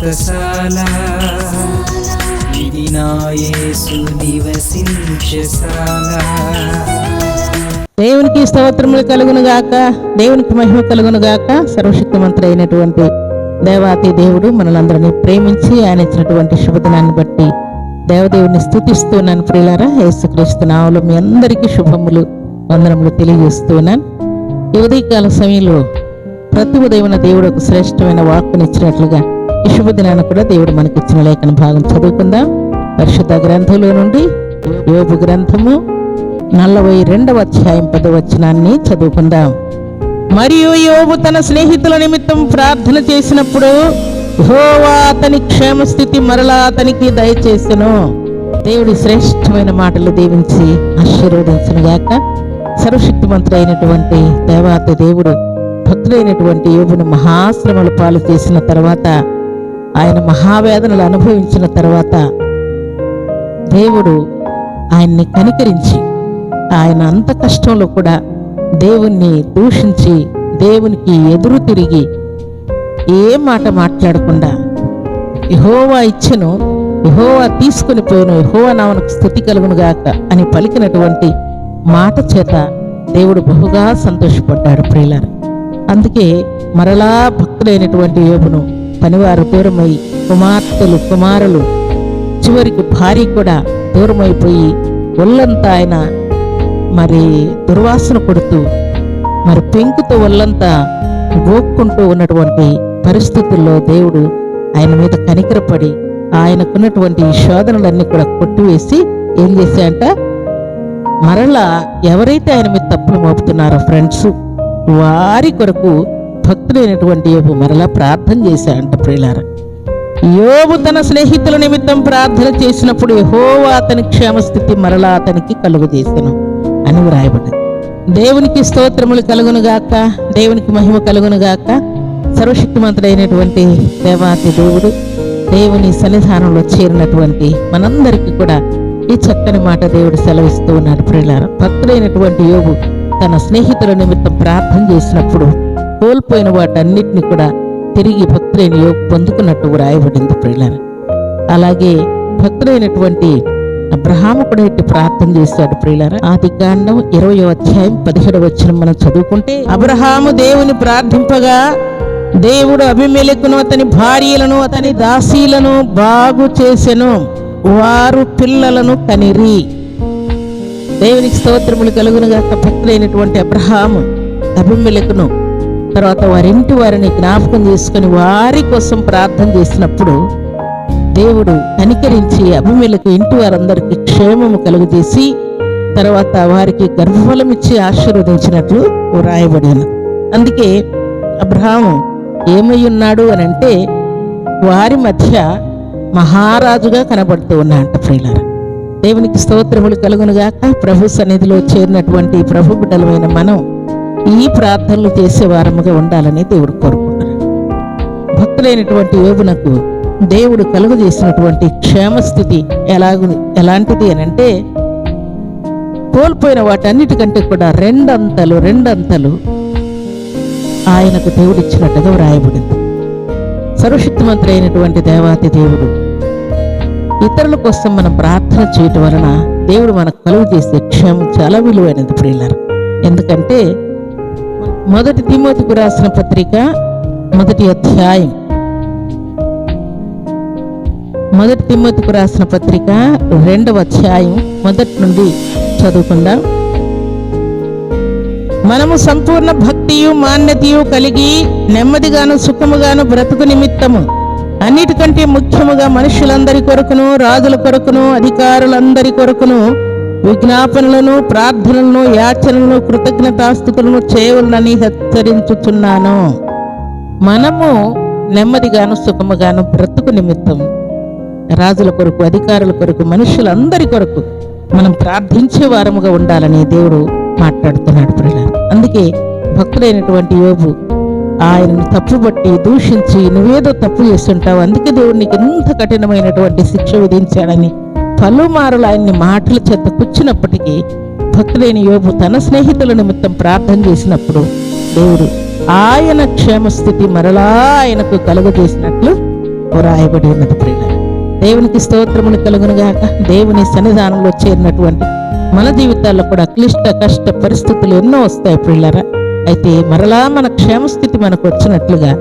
వ్రతశాల ఇది నివసించశాల దేవునికి స్తోత్రములు కలుగును గాక దేవునికి మహిమ కలుగును గాక సర్వశక్తిమంతుడు అయినటువంటి దేవాతి దేవుడు మనలందరినీ ప్రేమించి ఆయన ఇచ్చినటువంటి శుభదినాన్ని బట్టి దేవదేవుని స్థుతిస్తున్నాను ప్రియులారా. యేసుక్రీస్తు నామములో మీ అందరికీ శుభములు వందనములు తెలియజేస్తున్నాను ఈ ఉదయకాల సమయంలో ప్రతి ఉదయమున దేవుడు ఒక శ్రేష్టమైన వాక్కునిచ్చినట్లుగా ఈ శుభదినాన్ని కూడా దేవుడు మనకిచ్చిన లేఖన భాగం చదువుకుందాం. పరిశుద్ధ గ్రంథంలో నుండి యోగు గ్రంథము నలభై రెండవ అధ్యాయం పదవచనాన్ని చదువుకుందాం. మరియు యోబు తన స్నేహితుల నిమిత్తం ప్రార్థన చేసినప్పుడు యెహోవా అతని క్షేమ స్థితి మరలా అతనికి దయచేసెను. దేవుడి శ్రేష్టమైన మాటలు దీవించి ఆశీర్వదించను గాక సర్వశక్తిమంతుడైనటువంటి దేవాత దేవుడు భక్తుడైనటువంటి యోగును మహాశ్రమలు పాలు చేసిన తర్వాత ఆయన మహావేదనలు అనుభవించిన తర్వాత దేవుడు ఆయన్ని కనికరించి ఆయన అంత కష్టంలో కూడా దేవుణ్ణి దూషించి దేవునికి ఎదురు తిరిగి ఏ మాట మాట్లాడకుండా యహోవా ఇచ్చెను యహోవా తీసుకుని పోను యహోవా నామనకు స్థుతి కలుగును గాక అని పలికినటువంటి మాట చేత దేవుడు బహుగా సంతోషపడ్డాడు ప్రియులారు. అందుకే మరలా భక్తులైనటువంటి యోబును పనివారు దూరమై కుమార్తెలు కుమారులు చివరికి భార్య కూడా దూరమైపోయి ఒళ్ళంతా ఆయన మరి దుర్వాసన కొడుతూ మరి పెంకుతో ఒళ్ళంతా గోక్కుంటూ ఉన్నటువంటి పరిస్థితుల్లో దేవుడు ఆయన మీద కనికరపడి ఆయనకున్నటువంటి శోధనలన్నీ కూడా కొట్టివేసి ఏం చేశాయంట? మరలా ఎవరైతే ఆయన మీద తప్పులు మోపుతున్నారో ఫ్రెండ్స్ వారి కొరకు భక్తుడైనటువంటి యోబు మరలా ప్రార్థన చేశాడంట ప్రియులార. యోబు తన స్నేహితుల నిమిత్తం ప్రార్థన చేసినప్పుడు యహోవా అతని క్షేమస్థితి మరలా అతనికి కలుగు అని వ్రాయబడ్డ దేవునికి స్తోత్రములు కలుగును గాక దేవునికి మహిమ కలుగును గాక సర్వశక్తిమంతుడైనటువంటి దేవాతి దేవుడు దేవుని సన్నిధానంలో చేరినటువంటి మనందరికీ కూడా ఈ చక్కని మాట దేవుడు సెలవిస్తూ ఉన్నాడు ప్రియులార. భక్తుడైనటువంటి యోగు తన స్నేహితుల నిమిత్తం ప్రార్థన చేసినప్పుడు కోల్పోయిన వాటన్నిటిని కూడా తిరిగి భక్తులైన యోగు పొందుకున్నట్టు వ్రాయబడింది ప్రియులార. అలాగే భక్తులైనటువంటి అబ్రహాము కూడా ఇట్టి ప్రార్థన చేశాడు ప్రియులార. ఆది కాండం ఇరవై అధ్యాయం పదిహేడు వచ్చిన మనం చదువుకుంటే అబ్రహాము దేవుని ప్రార్థింపగా దేవుడు అభిమేలకును అతని భార్యలను అతని దాసీలను బాగు చేసెను. వారు పిల్లలను కనిరి. దేవునికి స్తోత్రములు కలుగునుగా భక్తులైనటువంటి అబ్రహాము అభిమేలకును తర్వాత వారింటి వారిని జ్ఞాపకం చేసుకుని వారి కోసం ప్రార్థన చేసినప్పుడు దేవుడు కనికరించి అభిమేలకు ఇంటి వారందరికీ క్షేమము కలుగజేసి తర్వాత వారికి గర్భఫలం ఇచ్చి ఆశీర్వదించినట్లు వ్రాయబడిన. అందుకే అబ్రహాము ఏమై ఉన్నాడు అని అంటే వారి మధ్య మహారాజుగా కనబడుతూ ఉన్నాడంట ప్రియులారా. దేవునికి స్తోత్రములు కలుగునుగాక ప్రభు సన్నిధిలో చేరినటువంటి ప్రభు బిడ్డలమైన మనం ఈ ప్రార్థనలు చేసే వారముగా ఉండాలని దేవుడు కోరుకుంటున్నాడు. భక్తులైనటువంటి యోగునకు దేవుడు కలుగు చేసినటువంటి క్షేమస్థితి ఎలాగు ఎలాంటిది అని అంటే కోల్పోయిన వాటన్నిటికంటే కూడా రెండంతలు రెండంతలు ఆయనకు దేవుడిచ్చినట్టుగా వ్రాయబడింది. సర్వశక్తిమంతుడు అయినటువంటి దేవాతి దేవుడు ఇతరుల కోసం మనం ప్రార్థన చేయటం వలన దేవుడు మనకు కలుగు చేసే క్షేమం చాలా విలువైనది ప్రియులారు. ఎందుకంటే మొదటి తిమోతికి రాసిన పత్రిక మొదటి అధ్యాయం. మొదటి తిమ్మతికు రాసిన పత్రిక రెండవ అధ్యాయం మొదటి నుండి చదువుకుందాం. మనము సంపూర్ణ భక్తియు మాన్యతయు కలిగి నెమ్మదిగాను సుఖముగాను బ్రతుకు నిమిత్తము. అన్నిటికంటే ముఖ్యముగా మనుషులందరి కొరకును రాజుల కొరకును అధికారులందరి కొరకును విజ్ఞాపనలను ప్రార్థనలను యాచనలను కృతజ్ఞతాస్థుతులను చేయవలనని హెచ్చరించుచున్నాను. మనము నెమ్మదిగాను సుఖముగాను బ్రతుకు నిమిత్తం. రాజుల కొరకు అధికారుల కొరకు మనుషులందరి కొరకు మనం ప్రార్థించే వారముగా ఉండాలని దేవుడు మాట్లాడుతున్నాడు ప్రియులారా. అందుకే భక్తుడైనటువంటి యోబు ఆయనను తప్పుబట్టి దూషించి నువ్వేదో తప్పు చేస్తుంటావు అందుకే దేవుడు నీకు ఎంత కఠినమైనటువంటి శిక్ష విధించాడని పలుమారులు ఆయన్ని మాటల చేత కూర్చున్నప్పటికీ భక్తుడైన యోబు తన స్నేహితుల నిమిత్తం ప్రార్థన చేసినప్పుడు దేవుడు ఆయన క్షేమస్థితి మరలా ఆయనకు కలుగజేసినట్లు వ్రాయబడి ఉన్నది ప్రియుల దేవునికి స్తోత్రములు కలుగునుగాక దేవుని సన్నిధానంలో చేరినటువంటి మన జీవితాల్లో కూడా క్లిష్ట కష్ట పరిస్థితులు ఎన్నో వస్తాయి ప్రియులరా. అయితే మరలా మన క్షేమస్థితి మనకు వచ్చినట్లుగా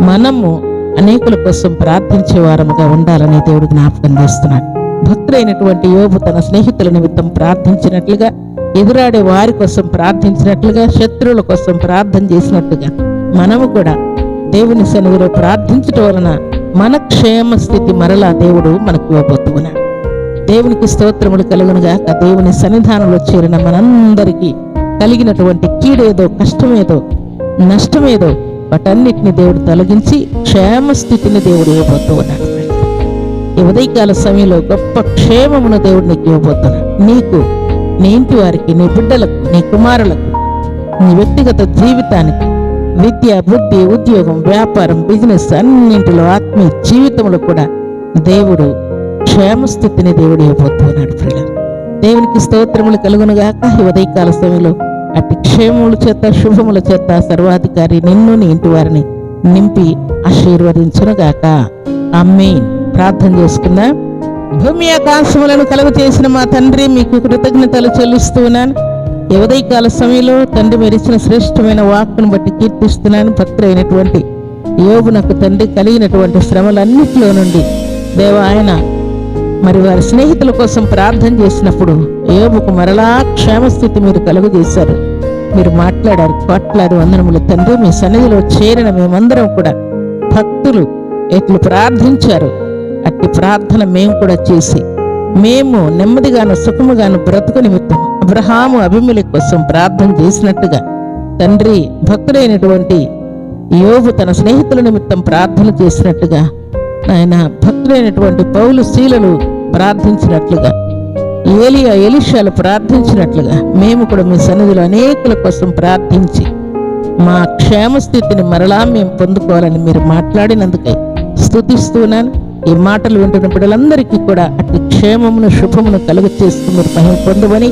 మనము అనేకుల కోసం ప్రార్థించే వారముగా ఉండాలని దేవుడు జ్ఞాపకం చేస్తున్నాడు. భక్తులైనటువంటి యోబు తన స్నేహితుల నిమిత్తం ప్రార్థించినట్లుగా ఎదురాడే వారి కోసం ప్రార్థించినట్లుగా శత్రువుల కోసం ప్రార్థన చేసినట్లుగా. మనము కూడా దేవుని సన్నిధిలో ప్రార్థించటం వలన మన క్షేమ స్థితి మరలా దేవుడు మనకు ఇవ్వబోతూ దేవునికి స్తోత్రములు కలుగునుగాక. దేవుని సన్నిధానంలో చేరిన మనందరికీ కలిగినటువంటి కీడేదో కష్టమేదో నష్టమేదో వాటన్నిటిని దేవుడు తొలగించి క్షేమ స్థితిని దేవుడు ఇవ్వబోతూ ఉన్నాడు ఈ ఉదయకాల సమయంలో గొప్ప క్షేమమును దేవుడు నీకు ఇవ్వబోతున్నాడు. నీకు నీ ఇంటి వారికి నీ బిడ్డలకు నీ కుమారులకు నీ వ్యక్తిగత జీవితానికి విద్య బుద్ధి ఉద్యోగం వ్యాపారం బిజినెస్ అన్నింటిలో ఆత్మీయ జీవితంలో కూడా దేవుడు క్షేమ స్థితిని దేవుడు ఇవ్వబోతున్నాడు ప్రియుల దేవునికి స్తోత్రములు కలుగునుగాక ఈ ఉదయకాల సమయంలో అట్టి క్షేమముల చేత శుభముల చేత సర్వాధికారి నిన్ను నీ ఇంటి వారిని నింపి ఆశీర్వదించునుగాక అమ్మేన్ ప్రార్థన చేసుకుందాం. భూమి ఆకాశములను కలుగు చేసిన మా తండ్రి మీకు కృతజ్ఞతలు చెల్లిస్తున్నాను. ఈ ఉదయకాల సమయంలో తండ్రి మీరు ఇచ్చిన శ్రేష్టమైన వాక్కును బట్టి కీర్తిస్తున్నాను. భక్తులైనటువంటి యోగునకు తండ్రి కలిగినటువంటి శ్రమలన్నిటిలో నుండి దేవ ఆయన మరి వారి స్నేహితుల కోసం ప్రార్థన చేసినప్పుడు యోగుకు మరలా క్షేమస్థితి మీరు కలుగు చేశారు. మీరు మాట్లాడారు కోట్లాది వందనములు. తండ్రి మీ సన్నిధిలో చేరిన మేమందరం కూడా భక్తులు ఎట్లు ప్రార్థించారు. అట్టి ప్రార్థన మేము కూడా చేసి మేము నెమ్మదిగాను సుఖముగాను బ్రతుకు నిమిత్తం అబ్రహాము అభిమలి కోసం ప్రార్థన చేసినట్టుగా తండ్రి భక్తుడైనటువంటి యోబు తన స్నేహితుల నిమిత్తం ప్రార్థన చేసినట్టుగా ఆయన భక్తుడైనటువంటి పౌలు శీలలు ప్రార్థించినట్లుగా ఏలియా ఎలిషాలు ప్రార్థించినట్లుగా మేము కూడా మీ సన్నిధిలో అనేకుల కోసం ప్రార్థించి మా క్షేమ స్థితిని మరలా మేము పొందుకోవాలని మీరు మాట్లాడినందుకై స్థుతిస్తున్నాను ఈ మాటలు వింటున్న బిడ్డలందరికీ కూడా అతి క్షేమమును శుభమును కలుగు చేస్తూ మీరు మహిమ పొందమని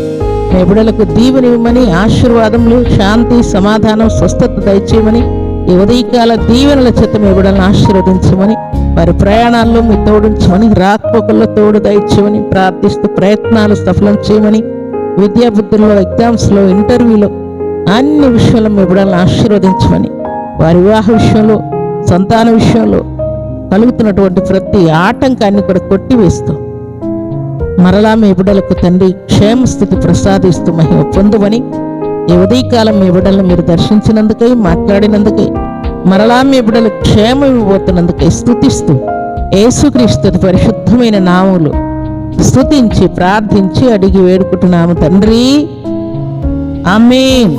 మీ బిడ్డలకు దీవెనివ్వమని ఆశీర్వాదములు శాంతి సమాధానం స్వస్థత దయచేయమని ఈ ఉదయకాల దీవెనల చేత మీ బిడ్డలను ఆశీర్వదించమని వారి ప్రయాణాల్లో మీ తోడించమని రాకపోకల్లో తోడు దయచేయమని ప్రార్థిస్తూ ప్రయత్నాలు సఫలం చేయమని విద్యాబుద్ధుల్లో ఎగ్జామ్స్లో ఇంటర్వ్యూలో అన్ని విషయాల్లో మీ బిడ్డలను ఆశీర్వదించమని వారి వివాహ విషయంలో సంతాన విషయంలో కలుగుతున్నటువంటి ప్రతి ఆటంకాన్ని కూడా కొట్టివేస్తూ మరలా మీ బిడ్డలకు తండ్రి క్షేమస్థితి ప్రసాదిస్తూ మహిమ పొందుమని ఈ ఉదయకాలం మీ బిడ్డలను మీరు దర్శించినందుకై మాట్లాడినందుకై మరలా మీ బిడ్డలు క్షేమం ఇవ్వబోతున్నందుకై స్థుతిస్తూ యేసుక్రీస్తు పరిశుద్ధమైన నామములు స్తుతించి ప్రార్థించి అడిగి వేడుకుంటున్నాము తండ్రి. ఆమేన్.